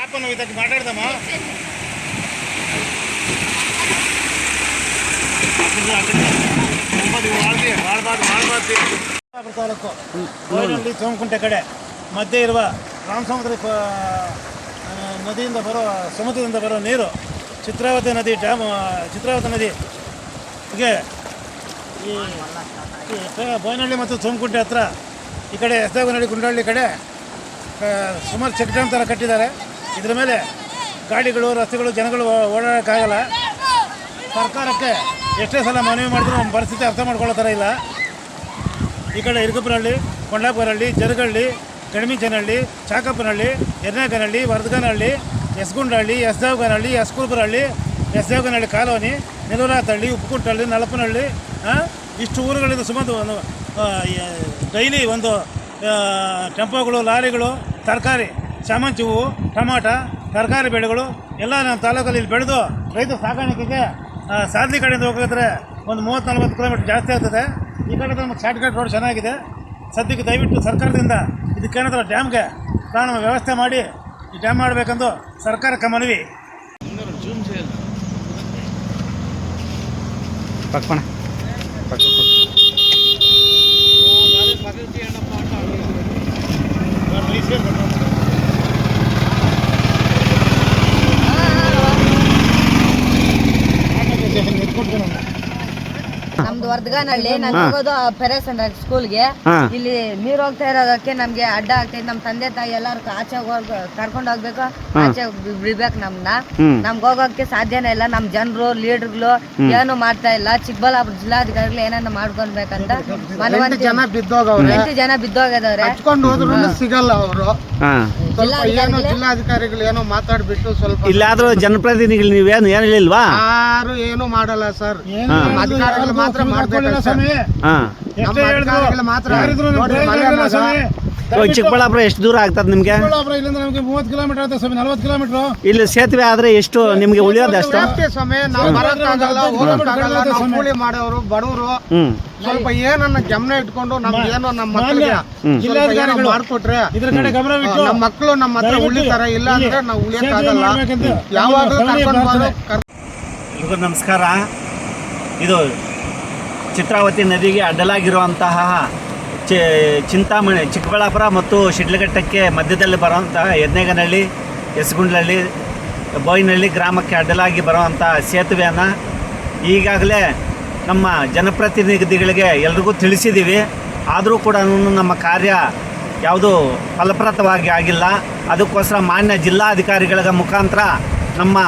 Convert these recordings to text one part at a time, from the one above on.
ಆಪನ್ನು ಇದಕ್ಕೆ ಮಾತಾಡ್ದಮ್ಮ ತಾಲೂಕು ಗೋಯಿನಹಳ್ಳಿ ಸೋಮಕುಂಟೆ ಕಡೆ ಮಧ್ಯೆ ಇರುವ ರಾಮಸಮುದ್ರ ನದಿಯಿಂದ ಬರೋ ಸಮುದ್ರದಿಂದ ಬರೋ ನೀರು, ಚಿತ್ರಾವತಿ ನದಿ ಡ್ಯಾಮ್ ಚಿತ್ರಾವತಿ ನದಿ ಹೀಗೆ ಈ ಬೋಯನಹಳ್ಳಿ ಮತ್ತು ತುಮಕುಂಟೆ ಹತ್ರ ಈ ಕಡೆ ಎಸ್ದೇವನಹಳ್ಳಿ ಗುಂಡಹಳ್ಳಿ ಕಡೆ ಸುಮಾರು ಚೆಕ್ ಡ್ಯಾಮ್ ಥರ ಕಟ್ಟಿದ್ದಾರೆ. ಇದ್ರ ಮೇಲೆ ಗಾಡಿಗಳು, ರಸ್ತೆಗಳು, ಜನಗಳು ಓಡಾಡೋಕ್ಕಾಗಲ್ಲ. ಸರ್ಕಾರಕ್ಕೆ ಎಷ್ಟೇ ಸಲ ಮನವಿ ಮಾಡಿದ್ರು ನಮ್ಮ ಪರಿಸ್ಥಿತಿ ಅರ್ಥ ಮಾಡ್ಕೊಳ್ಳೋ ಥರ ಇಲ್ಲ. ಈ ಕಡೆ ಇರುಗಪ್ಪನಹಳ್ಳಿ ಕೊಂಡಾಪುರಹಳ್ಳಿ, ಜರಗಳ್ಳಿ ಕಡಿಮಿಚನಹಳ್ಳಿ ಚಾಕಪ್ಪನಹಳ್ಳಿ ಎರ್ನಾಗನಹಳ್ಳಿ ವರ್ಧಗನಹಳ್ಳಿ ಎಸ್ಗುಂಡಹಳ್ಳಿ ಕುರುಬರಳ್ಳಿ ಎಸ್ ಜೋಗನಳ್ಳಿ ಕಾಲೋನಿ ನೆಲೂರಾತಹಳ್ಳಿ ಉಪ್ಪುಕುಂಟಹಳ್ಳಿ, ನಲಪನಹಳ್ಳಿ ಇಷ್ಟು ಊರುಗಳಿಂದ ಸುಮಾರು ಒಂದು ಡೈಲಿ ಒಂದು ಟೆಂಪೋಗಳು, ಲಾರಿಗಳು, ತರಕಾರಿ ಶಾಮಂತಿ ಹೂವು ಟಮಾಟ, ತರಕಾರಿ ಬೆಳೆಗಳು, ಎಲ್ಲ ನಮ್ಮ ತಾಲೂಕಲ್ಲಿ ಇಲ್ಲಿ ಬೆಳೆದು ರೈತ ಸಾಗಾಣಿಕೆಗೆ ಸಾದ್ಲಿ ಕಡೆಯಿಂದ ಹೋಗಿದ್ರೆ ಒಂದು ಮೂವತ್ತು ನಲ್ವತ್ತು ಕಿಲೋಮೀಟರ್ ಜಾಸ್ತಿ ಆಗ್ತದೆ. ಈ ಕಡೆ ನಮ್ಮ ಶಾರ್ಟ್ಕಟ್ ರೋಡ್ ಚೆನ್ನಾಗಿದೆ. ಸದ್ಯಕ್ಕೆ ದಯವಿಟ್ಟು ಸರ್ಕಾರದಿಂದ ಇದಕ್ಕೇನಾದರೂ ಡ್ಯಾಮ್ಗೆ ಪ್ರಾಣ ವ್ಯವಸ್ಥೆ ಮಾಡಿ ಈ ಡ್ಯಾಮ್ ಮಾಡಬೇಕೆಂದು ಸರ್ಕಾರಕ್ಕೆ ಮನವಿ. ಪಕ್ಕಣ ನಮ್ದು ವರ್ಧಗಾನಹಳ್ಳಿ ನಾನು ಹೋಗೋದು ಪೆರೇಸ್ ಸ್ಕೂಲ್ಗೆ. ಹಾ. ಇಲ್ಲಿ ನೀರ್ ಹೋಗ್ತಾ ಇರೋದಕ್ಕೆ ನಮ್ಗೆ ಅಡ್ಡ ಆಗ್ತೈತೆ ನಮ್ ತಂದೆ ತಾಯಿ ಎಲ್ಲಾರು ಆಚೆ ಹೋಗ್ ಕರ್ಕೊಂಡು ಹೋಗ್ಬೇಕು. ಆಚೆ ಬಿ- ಬಿಡ್ಬೇಕು ನಮ್ನ. ಹ್ಮ್. ನಮ್ಗೆ ಹೋಗೋಕೆ ಸಾಧ್ಯನೇ ಇಲ್ಲ. ನಮ್ ಜನರು ಲೀಡರ್ಗಳು ಏನು ಮಾಡ್ತಾ ಇಲ್ಲ. ಚಿಕ್ಕಬಳ್ಳಾಪುರ ಜಿಲ್ಲಾಧಿಕಾರಿಗಳು ಏನನ್ನ ಮಾಡ್ಕೊಳ್ಬೇಕಂತ ಮನವಂತಿ ಜನ ಬಿದ್ದೋಗವ್ರೆ. ಎಂಟು ಜನ ಬಿದ್ದೋಗಿದವ್ರೆ ಹಚ್ಕೊಂಡು ಹೋದ್ರು ಸಿಗಲ್ಲ ಅವರು. ಹಾಂ. ಏನೋ ಜಿಲ್ಲಾಧಿಕಾರಿಗಳು ಏನೋ ಮಾತಾಡ್ಬಿಟ್ಟು ಸ್ವಲ್ಪ ಇಲ್ಲಾದ್ರೂ ಜನಪ್ರತಿನಿಧಿಗಳು ನೀವೇನು ಏನು ಹೇಳಿಲ್ವಾ? ಯಾರು ಏನು ಮಾಡಲ್ಲ ಸರ್. ಅಧಿಕಾರಿಗಳು ಮಾತ್ರ ಮಾಡ್ಕೊಳ್ಳಿಲ್ಲ ಸ್ವಾಮಿ? ಹಾಂ. ನಮ್ಮ ಅಧಿಕಾರಿಗಳು ಮಾತ್ರ ಮಗ. ಚಿಕ್ಕಬಳ್ಳಾಪುರ ಎಷ್ಟು ದೂರ ಆಗ್ತದೆ ನಿಮಗೆ? ಚಿಕ್ಕಬಳ್ಳಾಪುರ ಇಲ್ಲಿಂದ ನಮಗೆ ಮೂವತ್ತು ಕಿಲೋಮೀಟರ್ ಆಗುತ್ತೆ ಸ್ವಾಮಿ ನಲ್ವತ್ತು ಕಿಲೋಮೀಟರ್. ಇಲ್ಲಿ ಸೇತುವೆ ಆದ್ರೆ ಎಷ್ಟು ನಿಮಗೆ ಉಳಿಯೋದು ಎಷ್ಟು ಸೇಫ್ಟಿ ಸಮಯ ನಾವು ಬರಕ್ಕಾಗಲ್ಲ ಹೋಗಕ್ಕಾಗಲ್ಲ ನಾವು ಕೂಲಿ ಮಾಡೋರು ಬಡವರು. ಸ್ವಲ್ಪ ಏನನ್ನ ಗಮನ ಇಟ್ಕೊಂಡು ನಮ್ಗೆ ಏನೋ ನಮ್ಮ ಮಕ್ಕಳಿಗೆ ಜಿಲ್ಲಾಧಿಕಾರಿಗಳು ಮಾಡ್ಕೊಟ್ರೆ ಇದ್ರ ಕಡೆ ನಮ್ಮ ಮಕ್ಕಳು ನಮ್ಮ ಹತ್ರ ಉಳಿತಾರ ಇಲ್ಲ ಅಂದ್ರೆ ನಾವು ಉಳಿಯೋಕ್ಕಾಗಲ್ಲ. ಯಾವಾಗಲೂ ಕರ್ಕೊಂಡು. ಬಂದು ಎಲ್ರಿಗೂ ನಮಸ್ಕಾರ. ಇದು ಚಿತ್ರಾವತಿ ನದಿಗೆ ಅಡ್ಡಲಾಗಿರುವಂತಹ ಚಿ ಚಿಂತಾಮಣಿ, ಚಿಕ್ಕಬಳ್ಳಾಪುರ ಮತ್ತು ಶಿಡ್ಲಘಟ್ಟಕ್ಕೆ ಮಧ್ಯದಲ್ಲಿ ಬರುವಂಥ ಯದ್ನೇಗನಹಳ್ಳಿ ಎಸ್ಗುಂಡ್ಲಹಳ್ಳಿ ಬೋಯಿನಹಳ್ಳಿ ಗ್ರಾಮಕ್ಕೆ ಅಡ್ಡಲಾಗಿ ಬರುವಂಥ ಸೇತುವೆಯನ್ನು ಈಗಾಗಲೇ ನಮ್ಮ ಜನಪ್ರತಿನಿಧಿಗಳಿಗೆ ಎಲ್ರಿಗೂ ತಿಳಿಸಿದ್ದೀವಿ ಆದರೂ ಕೂಡ ನಮ್ಮ ಕಾರ್ಯ ಯಾವುದು ಫಲಪ್ರದವಾಗಿ ಆಗಿಲ್ಲ. ಅದಕ್ಕೋಸ್ಕರ ಮಾನ್ಯ ಜಿಲ್ಲಾಧಿಕಾರಿಗಳ ಮುಖಾಂತರ ನಮ್ಮ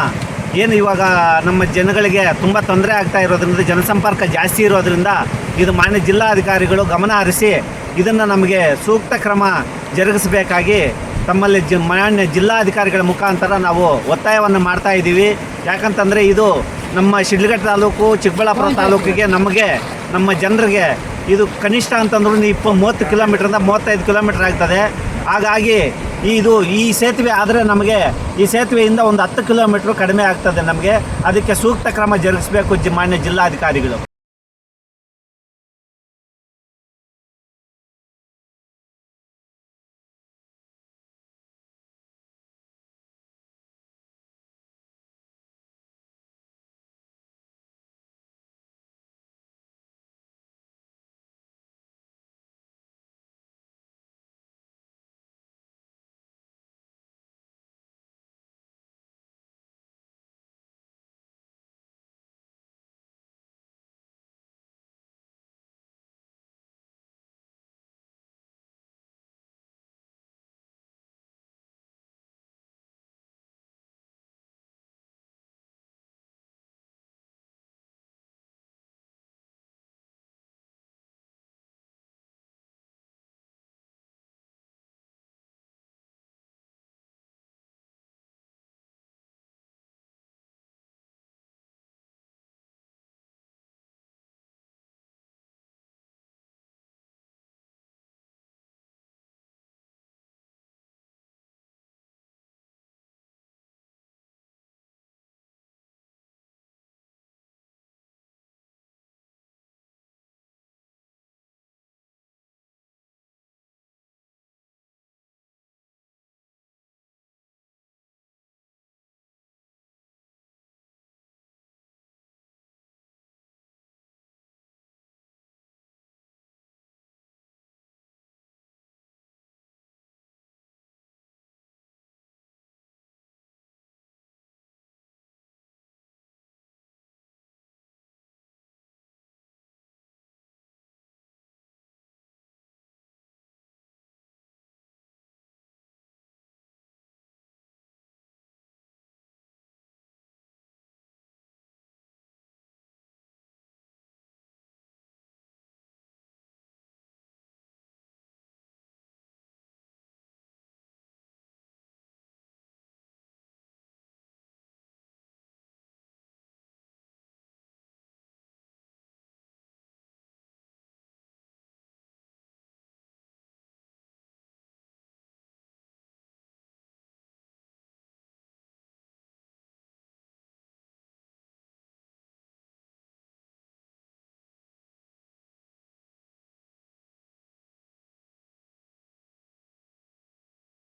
ಏನು ಇವಾಗ ನಮ್ಮ ಜನಗಳಿಗೆ ತುಂಬ ತೊಂದರೆ ಆಗ್ತಾ ಇರೋದ್ರಿಂದ ಜನಸಂಪರ್ಕ ಜಾಸ್ತಿ ಇರೋದ್ರಿಂದ ಇದು ಮಾನ್ಯ ಜಿಲ್ಲಾಧಿಕಾರಿಗಳು ಗಮನ ಹರಿಸಿ ಇದನ್ನು ನಮಗೆ ಸೂಕ್ತ ಕ್ರಮ ಜರುಗಿಸಬೇಕಾಗಿ ತಮ್ಮಲ್ಲಿ ಜಿ ಮಾನ್ಯ ಜಿಲ್ಲಾಧಿಕಾರಿಗಳ ಮುಖಾಂತರ ನಾವು ಒತ್ತಾಯವನ್ನು ಮಾಡ್ತಾ ಇದ್ದೀವಿ. ಯಾಕಂತಂದರೆ ಇದು ನಮ್ಮ ಶಿಡ್ಲಘಟ್ಟ ತಾಲೂಕು ಚಿಕ್ಕಬಳ್ಳಾಪುರ ತಾಲೂಕಿಗೆ ನಮಗೆ ನಮ್ಮ ಜನರಿಗೆ ಇದು ಕನಿಷ್ಠ ಅಂತಂದ್ರೂ ಇಪ್ಪ ಮೂವತ್ತು ಕಿಲೋಮೀಟ್ರಿಂದ ಮೂವತ್ತೈದು ಕಿಲೋಮೀಟ್ರ್ ಆಗ್ತದೆ. ಹಾಗಾಗಿ ಇದು ಈ ಸೇತುವೆ ಆದರೆ ನಮಗೆ ಈ ಸೇತುವೆಯಿಂದ ಒಂದು ಹತ್ತು ಕಿಲೋಮೀಟ್ರ್ ಕಡಿಮೆ ಆಗ್ತದೆ ನಮಗೆ. ಅದಕ್ಕೆ ಸೂಕ್ತ ಕ್ರಮ ಜರುಗಿಸಬೇಕು ಮಾನ್ಯ ಜಿಲ್ಲಾಧಿಕಾರಿಗಳು.